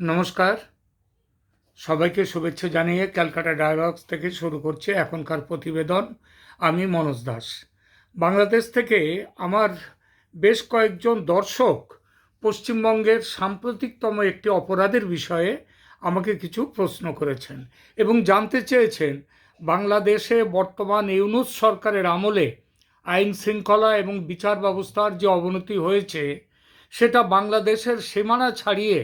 নমস্কার। সবাইকে শুভেচ্ছা জানিয়ে ক্যালকাটা ডায়ালগস থেকে শুরু করছে এখনকার প্রতিবেদন। আমি মনোজ দাস। বাংলাদেশ থেকে আমার বেশ কয়েকজন দর্শক পশ্চিমবঙ্গের সাম্প্রতিকতম একটি অপরাধের বিষয়ে আমাকে কিছু প্রশ্ন করেছেন এবং জানতে চেয়েছেন বাংলাদেশে বর্তমান ইউনুস সরকারের আমলে আইন শৃঙ্খলা এবং বিচার ব্যবস্থার যে অবনতি হয়েছে, সেটা বাংলাদেশের সীমানা ছাড়িয়ে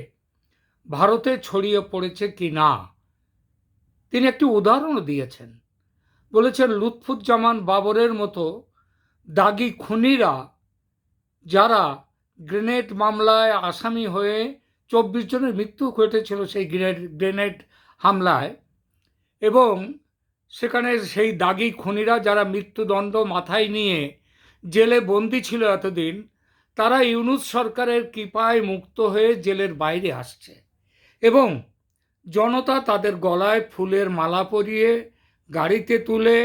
ভারতে ছড়িয়ে পড়েছে কি না? তিনি একটি উদাহরণ দিয়েছেন। বলেছেন, লুৎফুজ্জামান বাবরের মতো দাগি খুনিরা যারা গ্রেনেড মামলায় আসামি হয়ে চব্বিশ জনের মৃত্যু ঘটেছিল সেই গ্রেনেড গ্রেনেড হামলায় এবং সেখানে সেই দাগি খুনিরা যারা মৃত্যুদণ্ড মাথায় নিয়ে জেলে বন্দি ছিল এতদিন, তারা ইউনুস সরকারের কৃপায় মুক্ত হয়ে জেলের বাইরে আসছে। এবং জনতা তাদের গলায় ফুলের মালা পরিয়ে, গাড়িতে তুলে,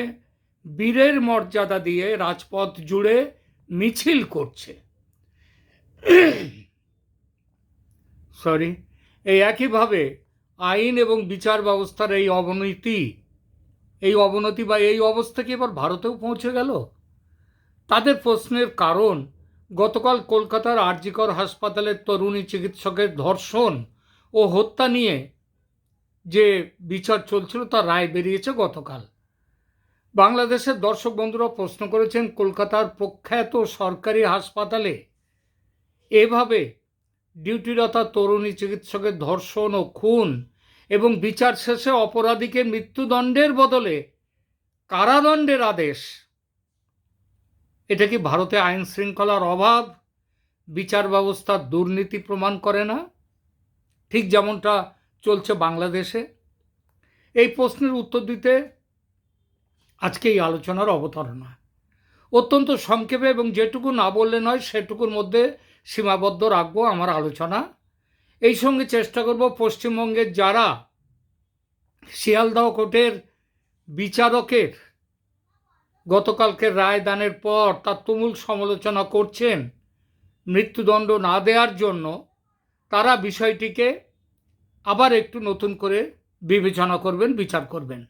বীরের মর্যাদা দিয়ে রাজপথ জুড়ে মিছিল করছে। সরি এই একইভাবে আইন এবং বিচার ব্যবস্থার এই অবনতি এই অবনতি বা এই অবস্থা কি এবার ভারতেও পৌঁছে গেল? তাদের প্রশ্নের কারণ, গতকাল কলকাতার আরজিকর হাসপাতালের তরুণী চিকিৎসকের ধর্ষণ ও হত্যা নিয়ে যে বিচার চলছিল তার রায় বেরিয়েছে গতকাল। বাংলাদেশের দর্শক বন্ধুরা প্রশ্ন করেছেন, কলকাতার প্রখ্যাত সরকারি হাসপাতালে এভাবে ডিউটিরতা তরুণী চিকিৎসকের ধর্ষণ ও খুন এবং বিচার শেষে অপরাধীকে মৃত্যুদণ্ডের বদলে কারাদণ্ডের আদেশ, এটা কি ভারতে আইন শৃঙ্খলার অভাব? বিচার ব্যবস্থার দুর্নীতি প্রমাণ করে না? ঠিক যেমনটা চলছে বাংলাদেশে। এই প্রশ্নের উত্তর দিতে আজকে এই আলোচনার অবতারণা। অত্যন্ত সংক্ষেপে এবং যেটুকু না বললে নয়, সেটুকুর মধ্যে সীমাবদ্ধ রাখব আমার আলোচনা। এই সঙ্গে চেষ্টা করব পশ্চিমবঙ্গের যারা শিয়ালদহ কোর্টের বিচারকের গতকালকের রায় দানের পর তার তুমুল সমালোচনা করছেন মৃত্যুদণ্ড না দেওয়ার জন্য তারা বিষয়টিকে আবার একটু নতুন করে বিবেচনা করবেন, বিচার করবেন।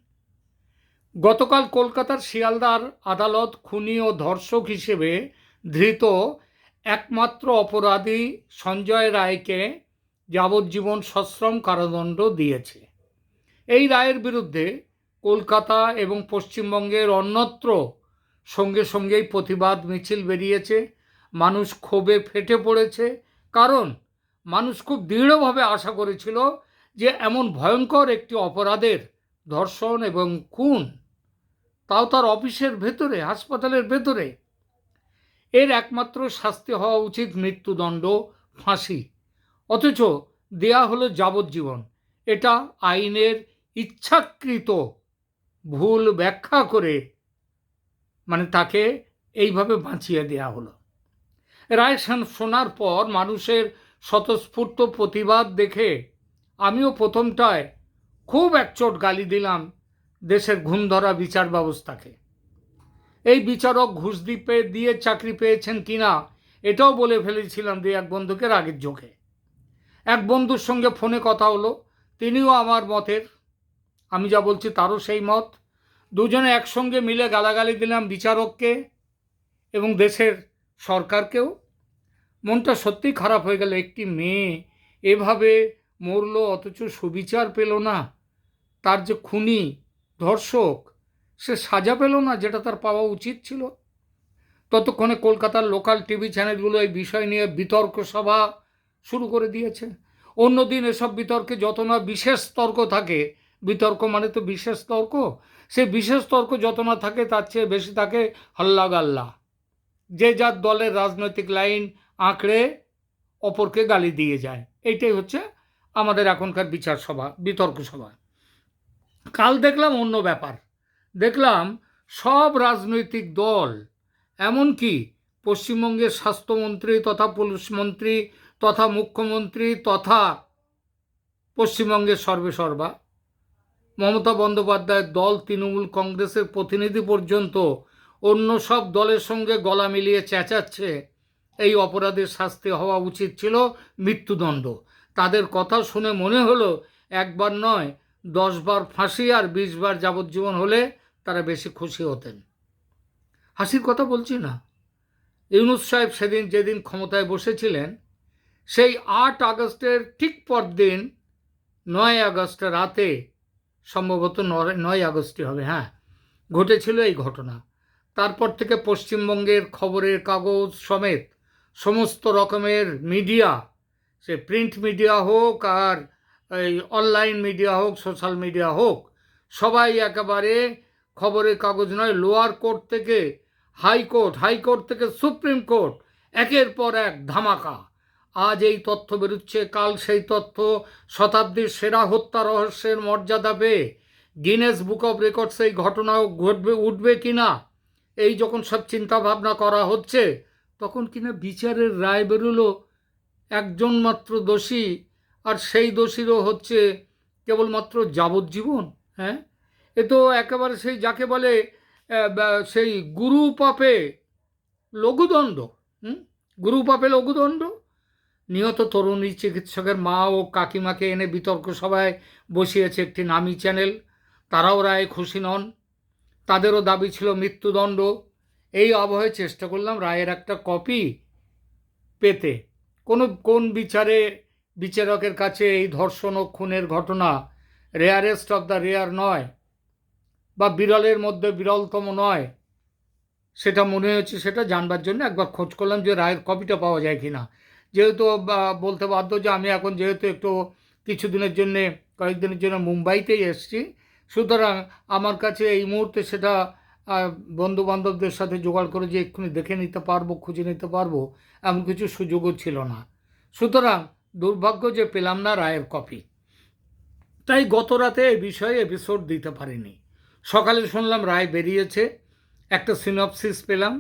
গতকাল কলকাতার শিয়ালদার আদালত খুনি ও ধর্ষক হিসেবে ধৃত একমাত্র অপরাধী সঞ্জয় রায়কে যাবজ্জীবন সশ্রম কারাদণ্ড দিয়েছে। এই রায়ের বিরুদ্ধে কলকাতা এবং পশ্চিমবঙ্গের অন্যত্র সঙ্গে সঙ্গেই প্রতিবাদ মিছিল বেরিয়েছে, মানুষ ক্ষোভে ফেটে পড়েছে, কারণ মানুষ খুব দৃঢ়ভাবে আশা করেছিল যে এমন ভয়ঙ্কর একটি অপরাধের ধর্ষণ এবং খুন তাও তার অফিসের ভেতরে, হাসপাতালের ভেতরে। এর একমাত্র শাস্তি হওয়া উচিত মৃত্যুদণ্ড, ফাঁসি। অথচ দেয়া হলো যাবজ্জীবন। এটা আইনের ইচ্ছাকৃত ভুল ব্যাখ্যা করে মানে তাকে এইভাবে বাঁচিয়ে দেয়া হলো। রায় শোনার পর মানুষের স্বতঃস্ফূর্ত প্রতিবাদ দেখে আমিও প্রথমটায় খুব একচোট গালি দিলাম দেশের ঘুমধরা বিচার ব্যবস্থাকে। এই বিচারক ঘুষ দিপে, দিয়ে চাকরি পেয়েছেন কিনা এটাও বলে ফেলেছিলাম দুই এক বন্ধুকে রাগের চোখে এক বন্ধুর সঙ্গে ফোনে কথা হলো, তিনিও আমার মতের, আমি যা বলছি তারও সেই মত। দুজনে একসঙ্গে মিলে গালাগালি দিলাম বিচারককে এবং দেশের সরকারকেও। মনটা সত্যিই খারাপ হয়ে গেল। একটি মেয়ে এভাবে মরল, অথচ সুবিচার পেল না। তার যে খুনি, ধর্ষক, সে সাজা পেল না, যেটা তার পাওয়া উচিত ছিল। ততক্ষণে কলকাতার লোকাল টিভি চ্যানেলগুলো এই বিষয় নিয়ে বিতর্ক সভা শুরু করে দিয়েছে। অন্যদিন এসব বিতর্কে যত না বিশেষ তর্ক থাকে, বিতর্ক মানে তো বিশেষ তর্ক, সে বিশেষ তর্ক যত না থাকে, তার চেয়ে বেশি থাকে হল্লাগাল্লা। যে যার দলের রাজনৈতিক লাইন আঁকড়ে অপরকে গালি দিয়ে যায়। এইটাই হচ্ছে আমাদের এখনকার বিচার সভা, বিতর্ক সভা। কাল দেখলাম অন্য ব্যাপার। দেখলাম সব রাজনৈতিক দল, এমনকি পশ্চিমবঙ্গের স্বাস্থ্যমন্ত্রী তথা পুলিশ মন্ত্রী তথা মুখ্যমন্ত্রী তথা পশ্চিমবঙ্গের সর্বেসর্বা মমতা বন্দ্যোপাধ্যায়ের দল তৃণমূল কংগ্রেসের প্রতিনিধি পর্যন্ত অন্য সব দলের সঙ্গে গলা মিলিয়ে চেঁচাচ্ছে। এই অপরাধের শাস্তি হওয়া উচিত ছিল মৃত্যুদণ্ড। তাদের কথা শুনে মনে হলো, একবার নয়, দশবার ফাঁসি আর বিশবার যাবজ্জীবন হলে তারা বেশি খুশি হতেন। হাসির কথা বলছি না। ইউনুস সাহেব সেদিন যেদিন ক্ষমতায় বসেছিলেন, সেই আট আগস্টের ঠিক পরদিন, নয় আগস্ট রাতে, সম্ভবত নয় আগস্টই হবে হ্যাঁ ঘটেছিল এই ঘটনা। তারপর থেকে পশ্চিমবঙ্গের খবরের কাগজ সমেত সমস্ত রকমের মিডিয়া সে প্রিন্ট মিডিয়া হোক আর এই অনলাইন মিডিয়া হোক সোশ্যাল মিডিয়া হোক, সবাই একেবারে খবরের কাগজ নয় লোয়ার কোর্ট থেকে হাইকোর্ট হাইকোর্ট থেকে সুপ্রিম কোর্ট, একের পর এক ধামাকা। আজ এই তথ্য বেরোচ্ছে, কাল সেই তথ্য, শতাব্দীর সেরা হত্যা রহস্যের মর্যাদা পেয়ে গিনেস বুক অফ রেকর্ডস এই ঘটনাও ঘটবে, উঠবে কি না এই যখন সব চিন্তা ভাবনা করা হচ্ছে তখন কিনা বিচারের রায় বেরোলো? একজন মাত্র দোষী, আর সেই দোষীরও হচ্ছে কেবলমাত্র যাবজ্জীবন হ্যাঁ? এ তো একেবারে সেই যাকে বলে সেই গুরু পাপে লঘুদণ্ড, হুম? গুরু পাপে লঘুদণ্ড? নিহত তরুণী চিকিৎসকের মা ও কাকিমাকে এনে বিতর্ক সভায় বসিয়েছে একটি নামী চ্যানেল। তারাও রায় খুশি নন। তাদেরও দাবি ছিল মৃত্যুদণ্ড। এই আবহে চেষ্টা করলাম রায়ের একটা কপি পেতে। কোনো, কোন বিচারে বিচারকের কাছে এই ধর্ষণ ও খুনের ঘটনা রেয়ারেস্ট অফ দ্য রেয়ার নয় বা বিরলের মধ্যে বিরলতম নয়, সেটা মনে হচ্ছে, সেটা জানবার জন্য একবার খোঁজ করলাম যে রায়ের কপিটা পাওয়া যায় কি না যেহেতু বলতে বাধ্য যে আমি এখন যেহেতু একটু কিছুদিনের জন্যে, কয়েকদিনের জন্য মুম্বাইতেই এসেছি, সুতরাং আমার কাছে এই মুহূর্তে সেটা বন্ধু বান্ধবদের সাথে জোগাড় করে যে এক্ষুনি দেখে নিতে পারব, খুঁজে নিতে পারব, এমন কিছু সুযোগও ছিল না। সুতরাং দুর্ভাগ্য যে পেলাম না রায়ের কপি। তাই গত রাতে এ বিষয়ে এপিসোড দিতে পারিনি। সকালে শুনলাম রায় বেরিয়েছে, একটা সিনপসিস পেলাম,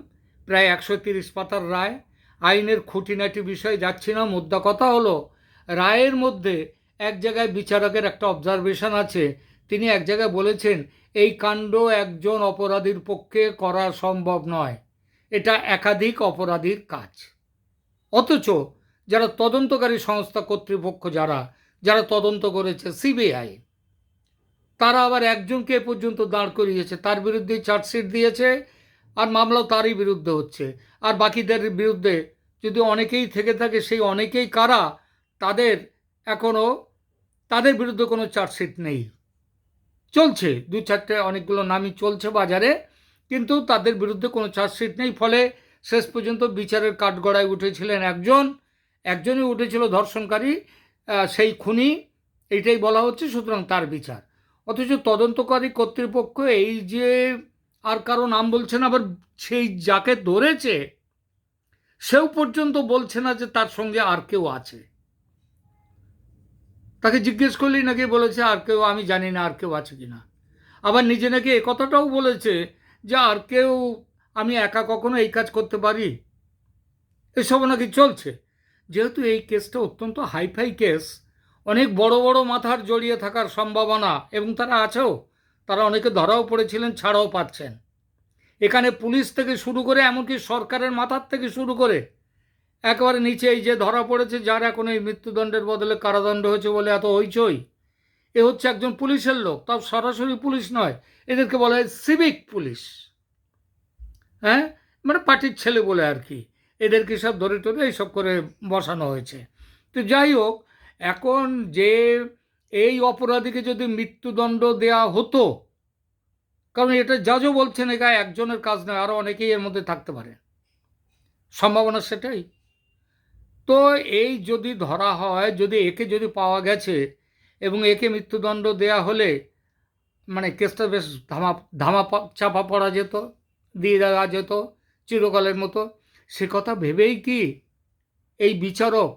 প্রায় একশো তিরিশ পাতার রায়। আইনের খুঁটিনাটি বিষয়ে যাচ্ছি না মুদ্রা কথা হলো, রায়ের মধ্যে এক জায়গায় বিচারকের একটা অবজারভেশন আছে তিনি এক জায়গায় বলেছেন, এই কাণ্ড একজন অপরাধীর পক্ষে করা সম্ভব নয়। এটা একাধিক অপরাধীর কাজ। অথচ যারা তদন্তকারী সংস্থা কর্তৃপক্ষ, যারা যারা তদন্ত করেছে সিবিআই, তারা আবার একজনকে এ পর্যন্ত দাঁড় করিয়েছে। তার বিরুদ্ধে চার্জশিট দিয়েছে আর মামলাও তারই বিরুদ্ধে হচ্ছে। আর বাকিদের বিরুদ্ধে যদি অনেকেই থেকে থাকে, সেই অনেকেই কারা, তাদের এখনও তাদের বিরুদ্ধে কোনো চার্জশিট নেই। চলছে। দু চারটে অনেকগুলো নামই চলছে বাজারে, কিন্তু তাদের বিরুদ্ধে কোনো চার্জশিট নেই। ফলে শেষ পর্যন্ত বিচারের কাঠগড়ায় উঠেছিলেন একজন। একজনই উঠেছিল ধর্ষণকারী সেই খুনি। এইটাই বলা হচ্ছে সুতরাং তার বিচার। অথচ তদন্তকারী কর্তৃপক্ষ এই যে আর কারও নাম বলছে না, আবার সেই যাকে ধরেছে, সেও পর্যন্ত বলছে না যে তার সঙ্গে আর কেউ আছে। তাকে জিজ্ঞেস করলেই নাকি বলেছে, আর কেউ, আমি জানি না আর কেউ আছে কি না আবার নিজে নাকি এ কথাটাও বলেছে যে, আর কেউ, আমি একা কখনো এই কাজ করতে পারি? এসবও নাকি চলছে। যেহেতু এই কেসটা অত্যন্ত হাইফাই কেস, অনেক বড় বড় মাথার জড়িয়ে থাকার সম্ভাবনা, এবং তারা আছেও, তারা অনেকে ধরাও পড়েছিলেন, ছাড়াও পাচ্ছেন। এখানে পুলিশ থেকে শুরু করে, এমনকি সরকারের মাথার থেকে শুরু করে একেবারে নিচে এই যে ধরা পড়েছে, যার এখন এই মৃত্যুদণ্ডের বদলে কারাদণ্ড হয়েছে বলে এত হইচই। এ হচ্ছে একজন পুলিশের লোক, তাও সরাসরি পুলিশ নয়, এদেরকে বলা হয় সিভিক পুলিশ। হ্যাঁ? মানে পার্টির ছেলে বলে আর কি। এদেরকে সব ধরে টরে এইসব করে বসানো হয়েছে। তো যাই হোক, এখন যে এই অপরাধীকে যদি মৃত্যুদণ্ড দেয়া হতো, কারণ এটা জাজও বলছেন একা একজনের কাজ নয় আরও অনেকেই এর মধ্যে থাকতে পারে। সম্ভাবনা সেটাই। তো এই যদি ধরা হয়, যদি একে যদি পাওয়া গেছে এবং একে মৃত্যুদণ্ড দেয়া হলে মানে কেসটা বেশ ধামা ধামা চাপা পড়া যেত, দিয়ে দেওয়া যেত, চিরকালের মতো। সে কথা ভেবেই কি এই বিচারক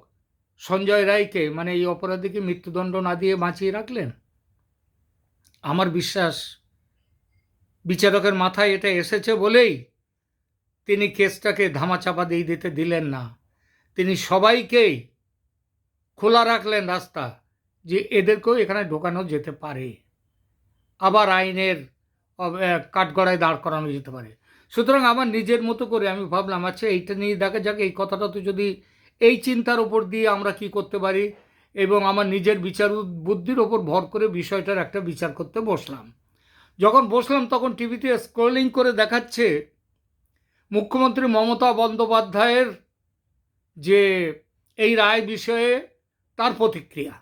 সঞ্জয় রায়কে মানে এই অপরাধীকে মৃত্যুদণ্ড না দিয়ে বাঁচিয়ে রাখলেন? আমার বিশ্বাস বিচারকের মাথায় এটা এসেছে বলেই তিনি কেসটাকে ধামাচাপা দিয়ে দিতে দিলেন না। তিনি সবাইকেই খোলা রাখলেন রাস্তা যে এদেরকেও এখানে ঢোকানো যেতে পারে। আবার আইনের কাঠগড়ায় দাঁড় করানো যেতে পারে। সুতরাং আমার নিজের মতো করে আমি ভাবলাম আচ্ছা এইটা নিয়ে দেখা যাক, এই কথাটা তো যদি এই চিন্তার ওপর দিয়ে আমরা কি করতে পারি এবং আমার নিজের বিচার বুদ্ধির ওপর ভর করে বিষয়টার একটা বিচার করতে বসলাম। যখন বসলাম, তখন টিভিতে স্ক্রলিং করে দেখাচ্ছে মুখ্যমন্ত্রী মমতা বন্দ্যোপাধ্যায়ের যে এই রায় বিষয়ে তার প্রতিক্রিয়া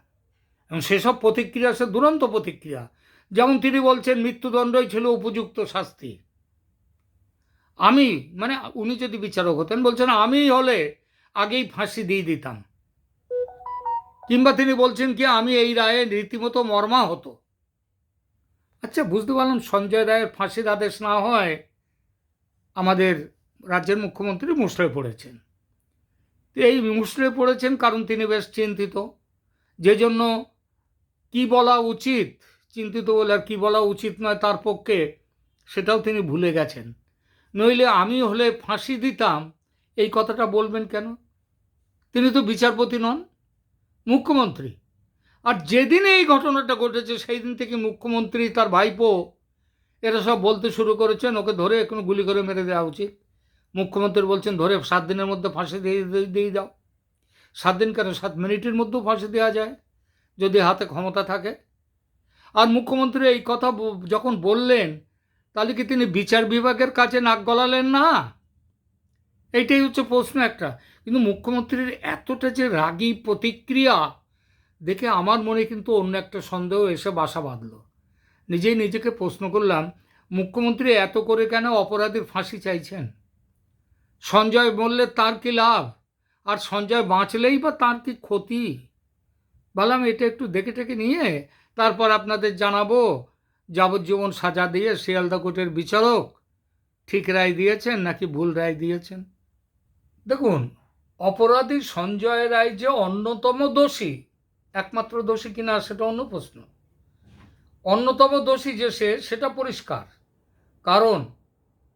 এবং সেসব প্রতিক্রিয়া সে দুরন্ত প্রতিক্রিয়া। যেমন তিনি বলছেন, মৃত্যুদণ্ডই ছিল উপযুক্ত শাস্তি। আমি মানে উনি যদি বিচারক হতেন, বলছেন, আমি হলে আগেই ফাঁসি দিয়ে দিতাম। কিংবা তিনি বলছেন কি, আমি এই রায়ে রীতিমতো মর্মা হতো আচ্ছা বুঝতে পারলাম, সঞ্জয় রায়ের ফাঁসির আদেশ না হয় আমাদের রাজ্যের মুখ্যমন্ত্রী মুসড়ে পড়েছেন। এই মুসড়ে পড়েছেন কারণ তিনি বেশ চিন্তিত। যে জন্য কি বলা উচিত, চিন্তিত বলে আর কী বলা উচিত নয় তার পক্ষে, সেটাও তিনি ভুলে গেছেন। নইলে আমি হলে ফাঁসি দিতাম, এই কথাটা বলবেন কেন? তিনি তো বিচারপতি নন, মুখ্যমন্ত্রী। আর যেদিন এই ঘটনাটা ঘটেছে সেই দিন থেকে মুখ্যমন্ত্রী, তার ভাইপো, এরা সব বলতে শুরু করেছেন, ওকে ধরে এখনও গুলি করে মেরে দেওয়া উচিত। মুখ্যমন্ত্রী বলছেন, ধরে সাত দিনের মধ্যে ফাঁসি দিয়ে দিয়ে- দাও। সাত দিন কেন? সাত মিনিটের মধ্যেও ফাঁসি দেওয়া যায়, যদি হাতে ক্ষমতা থাকে। আর মুখ্যমন্ত্রী এই কথা যখন বললেন, তাহলে কি তিনি বিচার বিভাগের কাছে নাক গলালেন না? এইটাই হচ্ছে প্রশ্ন একটা। কিন্তু মুখ্যমন্ত্রীর এতটা যে রাগী প্রতিক্রিয়া, দেখে আমার মনে কিন্তু অন্য একটা সন্দেহ এসে বাসা বাঁধল। নিজেই নিজেকে প্রশ্ন করলাম, মুখ্যমন্ত্রী এত করে কেন অপরাধীর ফাঁসি চাইছেন? সঞ্জয় বললে, তার কি লাভ? আর সঞ্জয় বাঁচলেই বা তার কি ক্ষতি? বললাম, এটা একটু দেখে টেকে নিয়ে তারপর আপনাদের জানাব। যাবজ্জীবন সাজা দিয়ে শিয়ালদা কোর্টের বিচারক ঠিক রায় দিয়েছেন নাকি ভুল রায় দিয়েছেন? দেখুন, অপরাধী সঞ্জয় রায় যে অন্যতম দোষী, একমাত্র দোষী কিনা সেটা অন্য প্রশ্ন। অন্যতম দোষী যে সে, সেটা পরিষ্কার। কারণ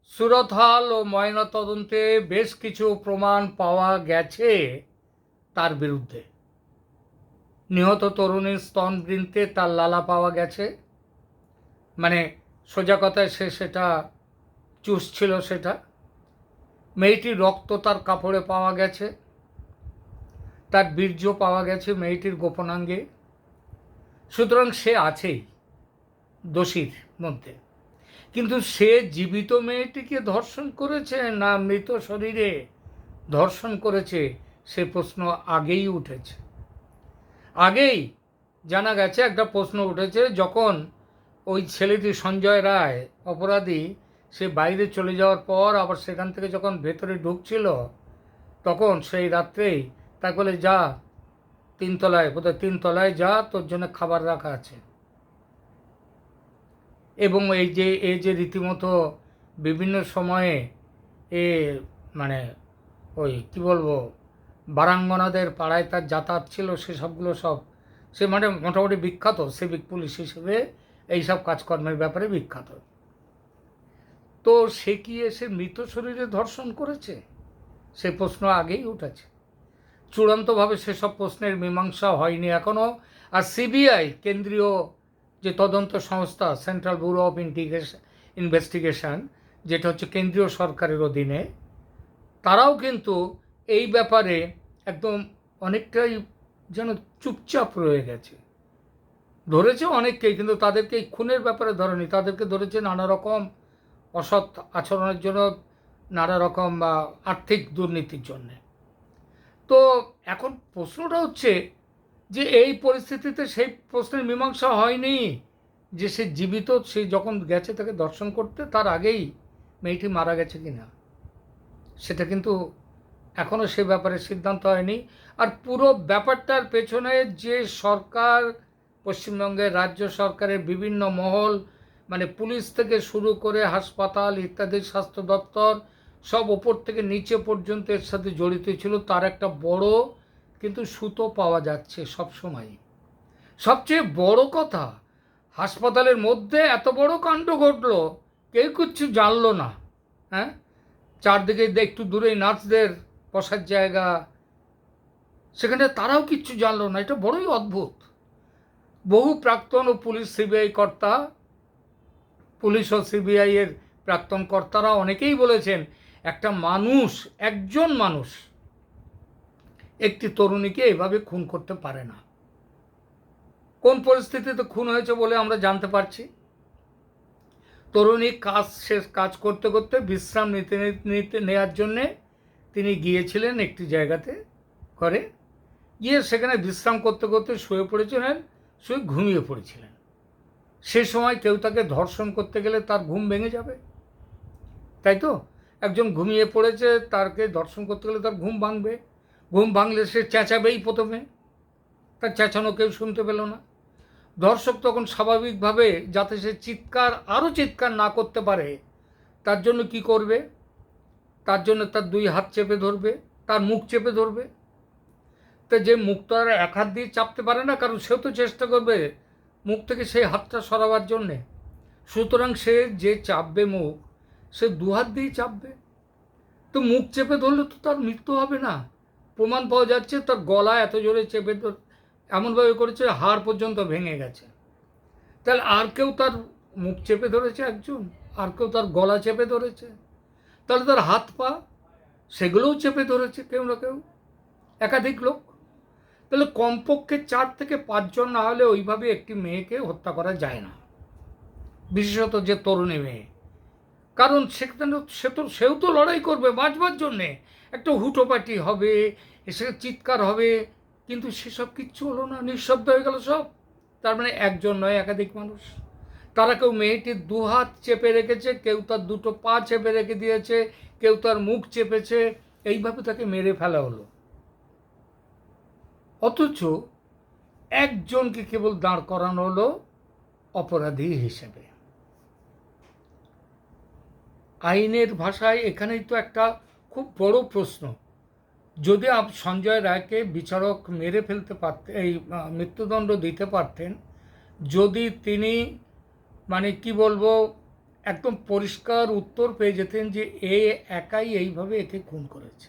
সুরতহাল ও ময়নাতদন্তে বেশ কিছু প্রমাণ পাওয়া গেছে তার বিরুদ্ধে। নিহত তরুণীর স্তনবৃন্তে তার লালা পাওয়া গেছে। মানে সোজা কথায় সে সেটা চুষছিল সেটা। মেয়েটির রক্ত তার কাপড়ে পাওয়া গেছে। তার বীর্য পাওয়া গেছে মেয়েটির গোপনাঙ্গে। সুতরাং সে আছেই দোষীর মধ্যে। কিন্তু সে জীবিত মেয়েটিকে ধর্ষণ করেছে না মৃত শরীরে ধর্ষণ করেছে, সে প্রশ্ন আগেই উঠেছে। আগেই জানা গেছে, একটা প্রশ্ন উঠেছে, যখন ওই ছেলেটি সঞ্জয় রায় অপরাধী, সে বাইরে চলে যাওয়ার পর আবার সেখান থেকে যখন ভেতরে ঢুকছিল, তখন সেই রাত্রেই তাকে বলে, যা, তিনতলায়, বোধহয় তিনতলায় যা, তোর জন্য খাবার রাখা আছে। এবং এই যে এই যে রীতিমতো বিভিন্ন সময়ে এ মানে ওই কি বলব, বারাঙ্গনাদের পাড়ায় তার যাতায়াত ছিল সেসবগুলো সব, সে মানে মোটামুটি বিখ্যাত সিভিক পুলিশ হিসেবে এইসব কাজকর্মের ব্যাপারে বিখ্যাত। তো সে কি এসে মৃত শরীরে ধর্ষণ করেছে? সে প্রশ্ন আগেই উঠেছে। চূড়ান্তভাবে সেসব প্রশ্নের মীমাংসা হয়নি এখনও আর সিবিআই, কেন্দ্রীয় যে তদন্ত সংস্থা central bureau of integration investigation যেটা হচ্ছে কেন্দ্রীয় সরকারের অধীনে, তারাও কিন্তু এই ব্যাপারে একদম অনেকটাই যেন চুপচাপ রয়ে গেছে। ধরেছে অনেককেই, কিন্তু তাদেরকে এই খুনের ব্যাপারে ধরেনি। তাদেরকে ধরেছে নানা রকম অসৎ আচরণের জন্য, নানা রকম আর্থিক দুর্নীতির জন্যে। তো এখন প্রশ্নটা হচ্ছে যে এই পরিস্থিতিতে সেই প্রশ্নের মীমাংসা হয়নি যে সে জীবিত, সে যখন গেছে তাকে দর্শন করতে, তার আগেই মেয়েটি মারা গেছে কি না সেটা কিন্তু এখনও সে ব্যাপারে সিদ্ধান্ত হয়নি। আর পুরো ব্যাপারটার পেছনে যে সরকার, পশ্চিমবঙ্গের রাজ্য সরকারের বিভিন্ন মহল মানে পুলিশ থেকে শুরু করে হাসপাতাল ইত্যাদি, স্বাস্থ্য দপ্তর, সব ওপর থেকে নিচে পর্যন্ত এর সাথে জড়িত ছিল। তার একটা বড় কিন্তু সুতো পাওয়া যাচ্ছে সব সময় সবচেয়ে বড় কথা, হাসপাতালের মধ্যে এত বড় কাণ্ড ঘটলো, কেউ কিচ্ছু জানলো না হ্যাঁ? চারদিকে একটু দূরেই নার্সদের বসার জায়গা, সেখানে তারাও কিচ্ছু জানলো না, এটা বড়ই অদ্ভুত। বহু প্রাক্তন ও পুলিশ সিবিআই কর্তা, পুলিশ ও সিবিআই এর প্রাক্তন কর্তারা অনেকেই বলেছেন, একটা মানুষ, একজন মানুষ একটি তরুণীকে এভাবে খুন করতে পারে না। কোন পরিস্থিতিতে খুন হয়েছে বলে আমরা জানতে পারছি? তরুণী কাজ শেষ, কাজ করতে করতে বিশ্রাম নিতে নিতে নেওয়ার জন্যে তিনি গিয়েছিলেন একটি জায়গাতে করে গিয়ে সেখানে বিশ্রাম করতে করতে শুয়ে পড়েছিলেন, শুয়ে ঘুমিয়ে পড়েছিলেন। সে সময় কেউ তাকে ধর্ষণ করতে গেলে তার ঘুম ভেঙে যাবে। তাই তো? একজন ঘুমিয়ে পড়েছে, তারকে দর্শন করতে গেলে তার ঘুম ভাঙবে। ঘুম ভাঙলে সে চেঁচাবেই প্রথমে। তার চেঁচানো কেউ শুনতে পেল না। দর্শক তখন স্বাভাবিকভাবে যাতে সে চিৎকার আরও চিৎকার না করতে পারে, তার জন্য কি করবে? তার জন্য তার দুই হাত চেপে ধরবে, তার মুখ চেপে ধরবে। তা যে মুখ তো আর এক হাত দিয়ে চাপতে পারে না, কারণ সেও তো চেষ্টা করবে মুখ থেকে সেই হাতটা সরাবার জন্যে। সুতরাং সে যে চাপবে মুখ, সে দু হাত দিয়েই চাপবে। তো মুখ চেপে ধরলে তো তার মৃত্যু হবে না। প্রমাণ পাওয়া যাচ্ছে, তার গলা এত জোরে চেপে এমনভাবে করেছে, হাড় পর্যন্ত ভেঙে গেছে। তাহলে আর কেউ তার মুখ চেপে ধরেছে একজন? আর কেউ তার গলা চেপে ধরেছে? তাহলে তার হাত পা, সেগুলোও চেপে ধরেছে কেউ না কেউ? একাধিক লোক? তাহলে কমপক্ষে চার থেকে পাঁচজন না হলে ওইভাবে একটি মেয়েকে হত্যা করা যায় না। বিশেষত যে তরুণী মেয়ে। কারণ সেখানে সে তো সেও তো লড়াই করবে বাঁচবার জন্যে। একটা হুটোপাটি হবে, এসে চিৎকার হবে, কিন্তু সেসব কিচ্ছু হলো না, নিঃশব্দ হয়ে গেল সব। তার মানে একজন নয়, একাধিক মানুষ। তারা কেউ মেয়েটির দু হাত চেপে রেখেছে, কেউ তার দুটো পা চেপে রেখে দিয়েছে, কেউ তার মুখ চেপেছে, এইভাবে তাকে মেরে ফেলা হলো। অথচ একজনকে কেবল দাঁড় করানো হলো অপরাধী হিসেবে। আইনের ভাষায় এখানেই তো একটা খুব বড় প্রশ্ন। যদি আপ সঞ্জয় রায়কে বিচারক মেরে ফেলতে পারতেন এই মৃত্যুদণ্ড দিতে পারতেন, যদি তিনি মানে কি বলব, একদম পরিষ্কার উত্তর পেয়ে যেতেন যে এ একাই এইভাবে একে খুন করেছে।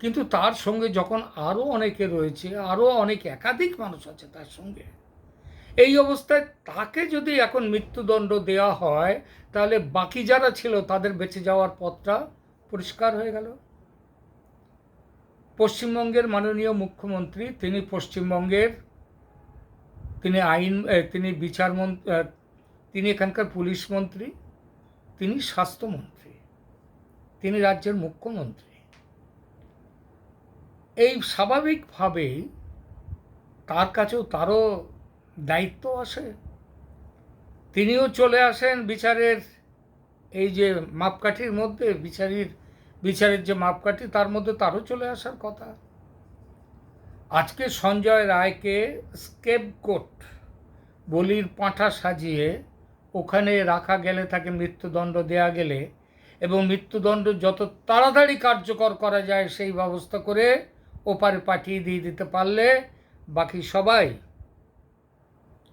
কিন্তু তার সঙ্গে যখন আরও অনেকে রয়েছে আরও অনেক একাধিক মানুষ আছে তার সঙ্গে এই অবস্থায় তাকে যদি এখন মৃত্যুদণ্ড দেওয়া হয়, তাহলে বাকি যারা ছিল তাদের বেঁচে যাওয়ার পথটা পরিষ্কার হয়ে গেল। পশ্চিমবঙ্গের মাননীয় মুখ্যমন্ত্রী, তিনি পশ্চিমবঙ্গের, তিনি আইন তিনি বিচার তিনি এখানকার পুলিশ মন্ত্রী, তিনি স্বাস্থ্যমন্ত্রী, তিনি রাজ্যের মুখ্যমন্ত্রী। এই স্বাভাবিকভাবেই তার কাছেও তারও দায়িত্ব আছে। তিনিও চলে আসেন বিচারের এই যে মাপকাঠির মধ্যে, বিচারের বিচারের যে মাপকাঠি, তার মধ্যে তারও চলে আসার কথা। আজকে সঞ্জয় রায়কে স্কেপগোট, বলির পাঁঠা সাজিয়ে ওখানে রাখা গেলে, তাকে মৃত্যুদণ্ড দেয়া গেলে এবং মৃত্যুদণ্ড যত তাড়াতাড়ি কার্যকর করা যায়, সেই ব্যবস্থা করে ওপারে পাঠিয়ে দিয়ে দিতে পারলে বাকি সবাই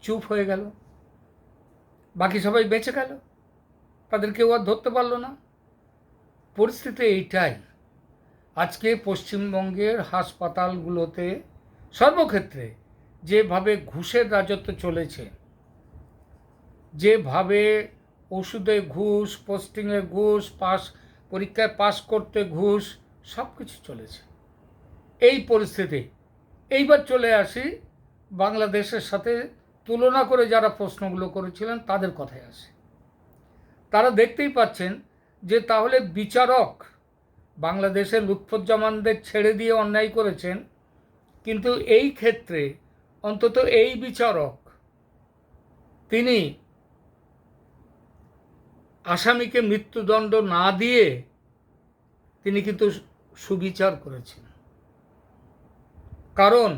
চুপ হয়ে গেল। বাকি সবাই বেঁচে গেল। তাদের কেউ আর ধরতে পারল না। পরিস্থিতি এইটাই। আজকে পশ্চিমবঙ্গের হাসপাতালগুলোতে সর্বক্ষেত্রে যেভাবে ঘুষের রাজত্ব চলেছে, যেভাবে ওষুধে ঘুষ, পোস্টিংয়ে ঘুষ, পাস, পরীক্ষায় পাস করতে ঘুষ সব কিছু চলেছে। এই পরিস্থিতি। এইবার চলে আসি বাংলাদেশের সাথে তুলনা করে যারা প্রশ্নগুলো করেছিলেন তাদের কথায় আসে। তারা দেখতেই পাচ্ছেন যে তাহলে বিচারক বাংলাদেশের লুৎফুজ্জামানদের ছেড়ে দিয়ে অন্যায় করেছেন, কিন্তু এই ক্ষেত্রে অন্তত এই বিচারক, তিনি আসামিকে মৃত্যুদণ্ড না দিয়ে তিনি কিন্তু সুবিচার করেছেন। কারণ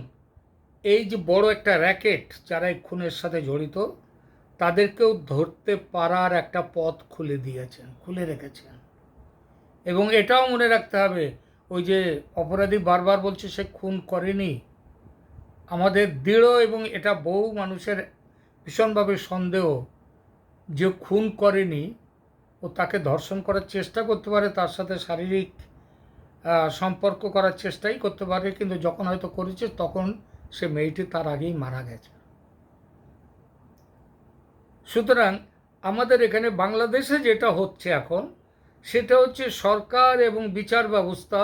এই যে বড় একটা র্যাকেট যারা এই খুনের সাথে জড়িত, তাদেরকেও ধরতে পারার একটা পথ খুলে দিয়েছেন, খুলে রেখেছেন। এবং এটাও মনে রাখতে হবে, ওই যে অপরাধী বারবার বলছে সে খুন করেনি, আমাদের দৃঢ় এবং এটা বহু মানুষের ভীষণভাবে সন্দেহ যে খুন করেনি ও তাকে ধর্ষণ করার চেষ্টা করতে পারে, তার সাথে শারীরিক সম্পর্ক করার চেষ্টাই করতে পারে, কিন্তু যখন হয়তো করেছে তখন সে মেয়েটি তার আগেই মারা গেছে। সুতরাং আমাদের এখানে বাংলাদেশে যেটা হচ্ছে এখন, সেটা হচ্ছে সরকার এবং বিচার ব্যবস্থা,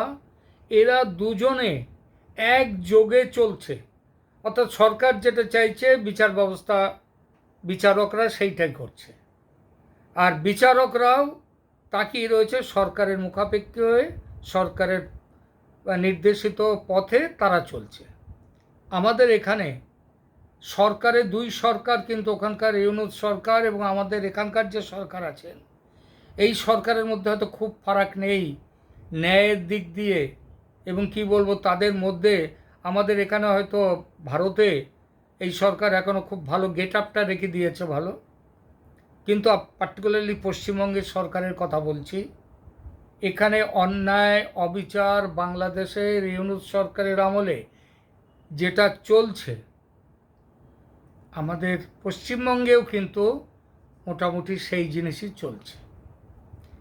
এরা দুজনে একযোগে চলছে। অর্থাৎ সরকার যেটা চাইছে, বিচার ব্যবস্থা বিচারকরা সেইটাই করছে। আর বিচারকরাও তাকিয়ে রয়েছে সরকারের মুখাপেক্ষী হয়ে, সরকারের নির্দেশিত পথে তারা চলছে। আমাদের এখানে সরকারের দুই সরকার, কিন্তু ওখানকার ইউনুস সরকার এবং আমাদের এখানকার যে সরকার আছেন, এই সরকারের মধ্যে হয়তো খুব ফারাক নেই ন্যায়ের দিক দিয়ে এবং কি বলব, তাদের মধ্যে আমাদের এখানে হয়তো ভারতে এই সরকার এখনও খুব ভালো গেট আপটা রেখে দিয়েছে ভালো। কিন্তু পার্টিকুলারলি পশ্চিমবঙ্গের সরকারের কথা বলছি, এখানে অন্যায়, অবিচার বাংলাদেশের ইউনুস সরকারের আমলে যেটা চলছে, আমাদের পশ্চিমবঙ্গেও কিন্তু মোটামুটি সেই জিনিসই চলছে।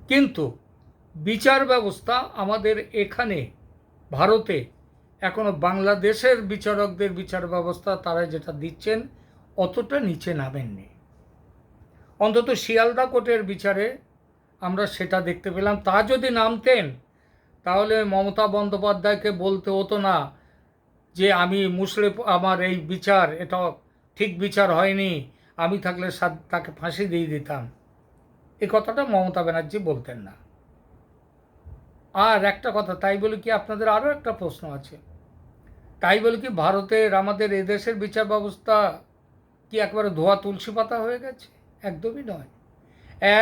কিন্তু বিচার ব্যবস্থা আমাদের এখানে, ভারতে এখনও বাংলাদেশের বিচারকদের বিচার ব্যবস্থা তারা যেটা দিচ্ছেন, অতটা নিচে নামেননি। অন্তত শিয়ালদা কোর্টের বিচারে আমরা সেটা দেখতে পেলাম। তা যদি নামতেন, তাহলে মমতা বন্দ্যোপাধ্যায়কে বলতে হতো না যে আমি মুসলে আমার এই বিচার, এটা ঠিক বিচার হয়নি, আমি থাকলে তাকে ফাঁসি দিয়ে দিতাম। এই কথাটা মমতা ব্যানার্জি বলতেন না। আর একটা কথা, তাই বলে কি আপনাদের আরও একটা প্রশ্ন আছে? তাই বলে কি ভারতের, আমাদের এদেশের বিচার ব্যবস্থা কি একবারে ধোয়া তুলসী পাতা হয়ে গেছে? একদমই নয়।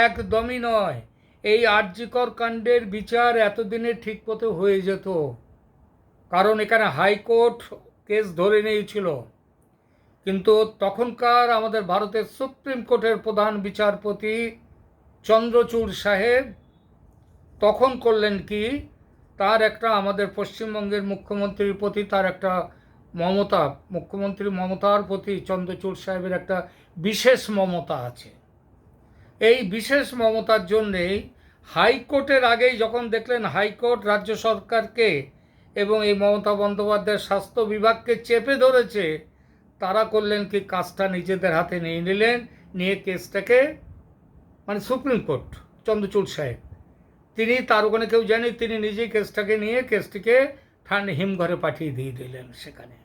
একদমই নয়। এই আর্যিকর কাণ্ডের বিচার এতদিনে ঠিক মতো হয়ে যেত। কারণ এখানে হাইকোর্ট কেস ধরে নিয়েছিল। কিন্তু তখনকার আমাদের ভারতের সুপ্রিম কোর্টের প্রধান বিচারপতি চন্দ্রচূড় সাহেব তখন করলেন কি, তার একটা আমাদের পশ্চিমবঙ্গের মুখ্যমন্ত্রীর প্রতি তার একটা মমতা, মুখ্যমন্ত্রী মমতার প্রতি চন্দ্রচূড় সাহেবের একটা বিশেষ মমতা আছে। এই বিশেষ মমতার জন্যেই হাইকোর্টের আগেই যখন দেখলেন হাইকোর্ট রাজ্য সরকারকে এবং এই মমতা বন্দ্যোপাধ্যায়ের স্বাস্থ্য বিভাগকে চেপে ধরেছে, তারা করলেন কি কাজটা নিজেদের হাতে নিয়ে নিলেন, নিয়ে কেসটাকে মানে সুপ্রিম কোর্ট, চন্দ্রচূড় সাহেব। তিনি তার ওখানে কেউ জানি, তিনি নিজেই কেসটাকে নিয়ে, কেসটিকে ঠান্ডা হিমঘরে পাঠিয়ে দিয়ে দিলেন সেখানে।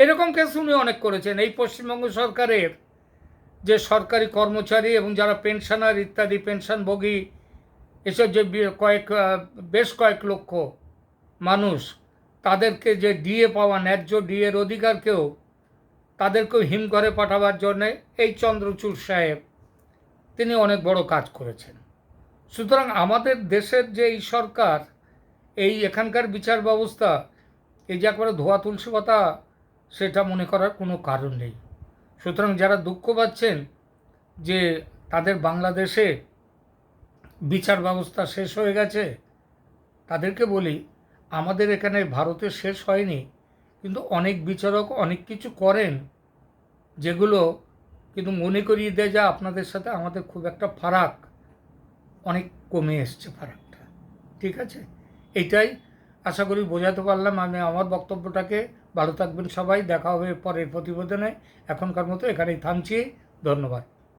এরকম কেস উনি অনেক করেছেন। এই পশ্চিমবঙ্গ সরকারের যে সরকারি কর্মচারী এবং যারা পেনশনার ইত্যাদি, পেনশনভোগী, এসব যে কয়েক বেশ কয়েক লক্ষ মানুষ, তাদেরকে যে ডিএ পাওয়া, ন্যায্য ডিএর অধিকারকেও তাদেরকেও হিমঘরে পাঠাবার জন্যে এই চন্দ্রচূড় সাহেব, তিনি অনেক বড় কাজ করেছেন। সুতরাং আমাদের দেশের যে এই সরকার, এই এখানকার বিচার ব্যবস্থা, এই যে একবারে ধোয়া তুলসী পাতা, সেটা মনে করার কোনো কারণ নেই। সুতরাং যারা দুঃখ পাচ্ছেন যে তাদের বাংলাদেশে বিচার ব্যবস্থা শেষ হয়ে গেছে, তাদেরকে বলি আমাদের এখানে ভারতে শেষ হয়নি, কিন্তু অনেক বিচারক অনেক কিছু করেন, যেগুলো কিন্তু মনে করিয়ে দেয় যা আপনাদের সাথে আমাদের খুব একটা ফারাক, অনেক কমে এসছে ফারাকটা। ঠিক আছে? এটাই আশা করি বোঝাতে পারলাম। আমি আমার বক্তব্যটাকে ভালো থাকবেন সবাই। দেখা হবে পরের প্রতিবেদনে। এখনকার মতো এখানেই থামছি। ধন্যবাদ।